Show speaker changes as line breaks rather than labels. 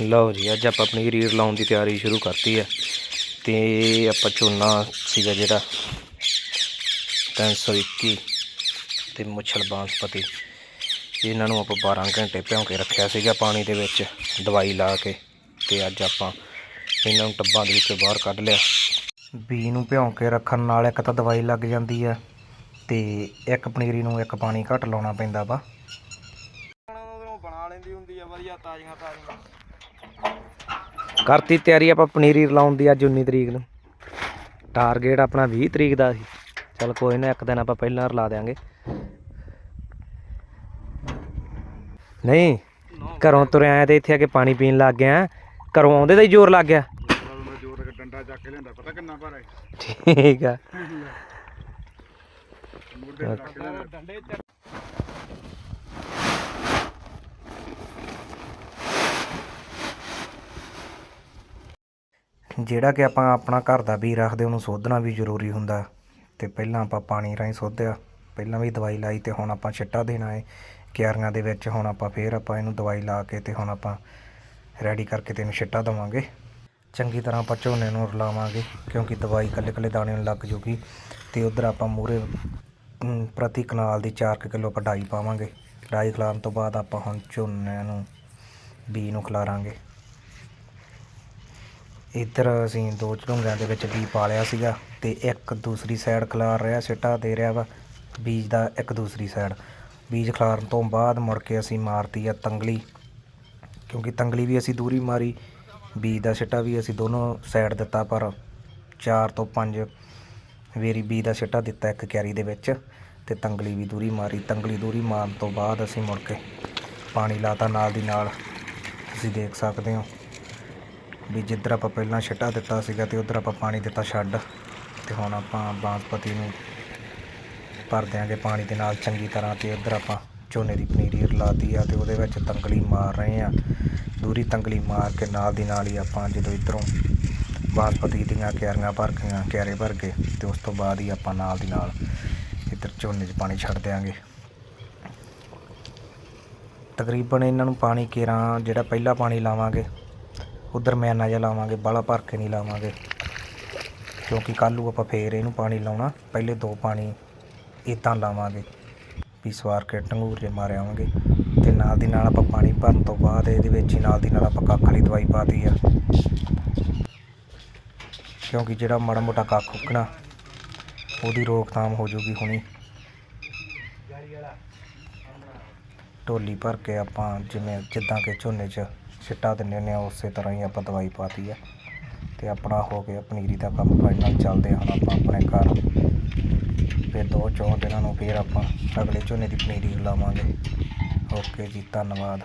ਲਓ ਜੀ, ਅੱਜ ਆਪਾਂ ਆਪਣੀ ਰੀਰ ਲਾਉਣ ਦੀ ਤਿਆਰੀ ਸ਼ੁਰੂ ਕਰਤੀ ਹੈ ਤੇ ਆਪਾਂ ਝੋਨਾ ਸੀਗਾ ਜਿਹੜਾ 321 ਤੇ ਮੁੱਛਲ ਬਾਂਸਪਤੀ, ਇਹਨਾਂ ਨੂੰ ਆਪਾਂ 12 ਘੰਟੇ ਭਿਉਂ ਕੇ ਰੱਖਿਆ ਸੀਗਾ ਪਾਣੀ ਦੇ ਵਿੱਚ, ਦਵਾਈ ਲਾ ਕੇ ਤੇ ਅੱਜ ਆਪਾਂ ਇਹਨਾਂ ਨੂੰ ਟੱਬਾਂ ਦੇ ਵਿੱਚੋਂ ਬਾਹਰ ਕੱਢ ਲਿਆ। ਬੀ ਨੂੰ ਭਿਉਂ ਕੇ ਰੱਖਣ ਨਾਲ ਇੱਕ ਤਾਂ ਦਵਾਈ ਲੱਗ ਜਾਂਦੀ ਆ ਤੇ ਇੱਕ ਪਨੀਰੀ ਨੂੰ ਇੱਕ ਪਾਣੀ ਘੱਟ ਲਾਉਣਾ ਪੈਂਦਾ ਵਾ।
ਬਣਾ ਲੈਂਦੀ ਹੁੰਦੀ ਆ, ਵਧੀਆ ਤਾਜ਼ੀਆਂ ਤਾਜ਼ੀਆਂ।
ਕਰਤੀ ਤਿਆਰੀ ਆਪਾਂ ਪਨੀਰੀ ਲਾਉਣ ਦੀ ਅੱਜ 19 ਤਰੀਕ ਨੂੰ। ਟਾਰਗੇਟ ਆਪਣਾ 20 ਤਰੀਕ ਦਾ ਸੀ। ਚਲ ਕੋਈ ਨਾ ਇੱਕ ਦਿਨ ਆਪਾਂ ਪਹਿਲਾਂ ਰਲਾ ਦੇਾਂਗੇ ਨਹੀਂ ਘਰੋਂ ਤੁਰਿਆ ਆਇਆ ਤੇ ਇੱਥੇ ਆ ਕੇ ਪਾਣੀ ਪੀਣ ਲੱਗ ਗਿਆ। ਘਰੋਂ ਆਉਂਦੇ ਦਾ ਹੀ ਜ਼ੋਰ ਲੱਗ ਗਿਆ।
ਮੈਂ ਜੋਰ ਕੇ ਡੰਡਾ ਚੱਕ ਕੇ ਲਿਆਂਦਾ ਪਤਾ ਕਿੰਨਾ ਭਾਰਾ ਹੈ
ਠੀਕ ਆ
ਡੰਡੇ
ਜਿਹੜਾ ਕਿ ਆਪਾਂ ਆਪਣਾ ਘਰ ਦਾ ਬੀਜ ਰੱਖਦੇ, ਉਹਨੂੰ ਸੋਧਣਾ ਵੀ ਜ਼ਰੂਰੀ ਹੁੰਦਾ। ਅਤੇ ਪਹਿਲਾਂ ਆਪਾਂ ਪਾਣੀ ਰਾਹੀਂ ਸੋਧਿਆ। ਪਹਿਲਾਂ ਵੀ ਦਵਾਈ ਲਾਈ ਅਤੇ ਹੁਣ ਆਪਾਂ ਛਿੱਟਾ ਦੇਣਾ ਹੈ ਕਿਆਰੀਆਂ ਦੇ ਵਿੱਚ ਹੁਣ ਆਪਾਂ ਫਿਰ ਆਪਾਂ ਇਹਨੂੰ ਦਵਾਈ ਲਾ ਕੇ ਅਤੇ ਹੁਣ ਆਪਾਂ ਰੈਡੀ ਕਰਕੇ ਤੇ ਇਹਨੂੰ ਛਿੱਟਾ ਦੇਵਾਂਗੇ। ਚੰਗੀ ਤਰ੍ਹਾਂ ਆਪਾਂ ਝੋਨੇ ਨੂੰ ਰਲਾਵਾਂਗੇ, ਕਿਉਂਕਿ ਦਵਾਈ ਇਕੱਲੇ ਇਕੱਲੇ ਦਾਣੇ ਨੂੰ ਲੱਗ ਜੂਗੀ ਅਤੇ ਉਧਰ ਆਪਾਂ ਮੂਰੇ ਪ੍ਰਤੀ ਕਨਾਲ ਦੀ 4 ਕਿਲੋ ਆਪਾਂ ਡਾਈ ਪਾਵਾਂਗੇ। ਕਢਾਈ ਖਿਲਾਰਨ ਤੋਂ ਬਾਅਦ ਆਪਾਂ ਹੁਣ ਝੋਨੇ ਨੂੰ ਬੀ ਨੂੰ ਖਿਲਾਰਾਂਗੇ। ਇੱਧਰ ਅਸੀਂ ਦੋ ਝੁੰਗਾਂ ਦੇ ਵਿੱਚ ਬੀਜ ਪਾ ਲਿਆ ਸੀਗਾ ਤੇ ਇੱਕ ਦੂਸਰੀ ਸਾਈਡ ਖਿਲਾਰ ਰਿਹਾ, ਸਿੱਟਾ ਦੇ ਰਿਹਾ ਵਾ, ਬੀਜ ਦਾ ਇੱਕ ਦੂਸਰੀ ਸਾਈਡ ਬੀਜ ਖਿਲਾਰਨ ਤੋਂ ਬਾਅਦ ਮੁੜ ਕੇ ਅਸੀਂ ਮਾਰਤੀ ਆ ਤੰਗਲੀ, ਕਿਉਂਕਿ ਤੰਗਲੀ ਵੀ ਅਸੀਂ ਦੂਰੀ ਮਾਰੀ, ਬੀਜ ਦਾ ਸਿੱਟਾ ਵੀ ਅਸੀਂ ਦੋਨੋਂ ਸਾਈਡ ਦਿੱਤਾ ਪਰ 4 ਤੋਂ 5 ਵੇਰੀ ਬੀਜ ਦਾ ਸਿੱਟਾ ਦਿੱਤਾ ਇੱਕ ਕਿਆਰੀ ਦੇ ਵਿੱਚ ਤੇ ਤੰਗਲੀ ਵੀ ਦੂਰੀ ਮਾਰੀ। ਤੰਗਲੀ ਦੂਰੀ ਮਾਰਨ ਤੋਂ ਬਾਅਦ ਅਸੀਂ ਮੁੜ ਕੇ ਪਾਣੀ ਲਾਤਾ ਨਾਲ ਦੀ ਨਾਲ। ਤੁਸੀਂ ਦੇਖ ਸਕਦੇ ਹੋ। ਵੀ ਜਿੱਧਰ ਆਪਾਂ ਪਹਿਲਾਂ ਛਿੱਟਾ ਦਿੱਤਾ ਸੀਗਾ ਤੇ ਉਧਰ ਆਪਾਂ ਪਾਣੀ ਦਿੱਤਾ ਛੱਡ ਤੇ ਹੁਣ ਆਪਾਂ ਬਾਸਪਤੀ ਨੂੰ ਭਰ ਦਿਆਂਗੇ ਪਾਣੀ ਦੇ ਨਾਲ ਚੰਗੀ ਤਰ੍ਹਾਂ ਤੇ ਉਧਰ ਆਪਾਂ ਝੋਨੇ ਦੀ ਪਨੀਰੀ ਰਲਾਤੀ ਆ ਤੇ ਉਹਦੇ ਵਿੱਚ ਤੰਗਲੀ ਮਾਰ ਰਹੇ ਆ। ਦੂਰੀ ਤੰਗਲੀ ਮਾਰ ਕੇ ਨਾਲ ਦੀ ਨਾਲ ਹੀ ਆਪਾਂ ਜਦੋਂ ਇਧਰੋਂ ਬਾਸਪਤੀ ਦੀਆਂ ਕਿਆਰੀਆਂ ਭਰ ਗਈਆਂ ਕਿਆਰੇ ਭਰ ਗਏ ਤੇ ਉਸ ਤੋਂ ਬਾਅਦ ਹੀ ਆਪਾਂ ਨਾਲ ਦੀ ਨਾਲ ਇੱਧਰ ਝੋਨੇ 'ਚ ਪਾਣੀ ਛੱਡ ਦਿਆਂਗੇ। ਤਕਰੀਬਨ ਇਹਨਾਂ ਨੂੰ ਪਾਣੀ ਕੇਰਾਂ ਜਿਹੜਾ ਪਹਿਲਾ ਪਾਣੀ ਲਾਵਾਂਗੇ ਉਧਰ ਮੈਨਾ ਜਿਹਾ ਲਾਵਾਂਗੇ, ਬਾਲਾ ਭਰ ਕੇ ਨਹੀਂ ਲਾਵਾਂਗੇ। ਕਿਉਂਕਿ ਕੱਲ੍ਹ ਨੂੰ ਆਪਾਂ ਫੇਰ ਇਹਨੂੰ ਪਾਣੀ ਲਾਉਣਾ, ਪਹਿਲੇ ਦੋ ਪਾਣੀ ਇਤਾਂ ਲਾਵਾਂਗੇ। ਵੀ ਸਵਾਰ ਕੇ ਟੰਗੂਰ ਜੇ ਮਾਰੇ ਆਵਾਂਗੇ ਤੇ ਨਾਲ ਦੀ ਨਾਲ ਆਪਾਂ ਪਾਣੀ ਭਰਨ ਤੋਂ ਬਾਅਦ ਇਹਦੇ ਵਿੱਚ ਹੀ ਨਾਲ ਦੀ ਨਾਲ ਆਪਾਂ ਕੱਖ ਵਾਲੀ ਦਵਾਈ ਪਾਤੀ ਆ। ਕਿਉਂਕਿ ਜਿਹੜਾ ਮਾੜਾ ਮੋਟਾ ਕੱਖ ਉੱਗਣਾ, ਉਹਦੀ ਰੋਕਥਾਮ ਹੋ ਜੂਗੀ ਹੁਣੀ। ਢੋਲੀ ਭਰ ਕੇ ਆਪਾਂ ਜਿਵੇਂ, ਜਿੱਦਾਂ ਕਿ ਝੋਨੇ 'ਚ ਛਿੱਟਾ ਦਿੰਦੇ ਹੁੰਦੇ ਆ, ਉਸੇ ਤਰ੍ਹਾਂ ਹੀ ਆਪਾਂ ਦਵਾਈ ਪਾਤੀ ਆ। ਤੇ ਆਪਣਾ ਹੋ ਗਿਆ ਪਨੀਰੀ ਦਾ ਕੰਮ ਫਾਈਨਲ ਚੱਲਦੇ ਹੁਣ ਆਪਾਂ ਆਪਣੇ ਘਰ। ਫਿਰ ਦੋ ਚੌਂ ਦਿਨਾਂ ਨੂੰ ਫਿਰ ਆਪਾਂ ਅਗਲੇ ਝੋਨੇ ਦੀ ਪਨੀਰੀ ਲਾਵਾਂਗੇ। ਓਕੇ ਜੀ, ਧੰਨਵਾਦ।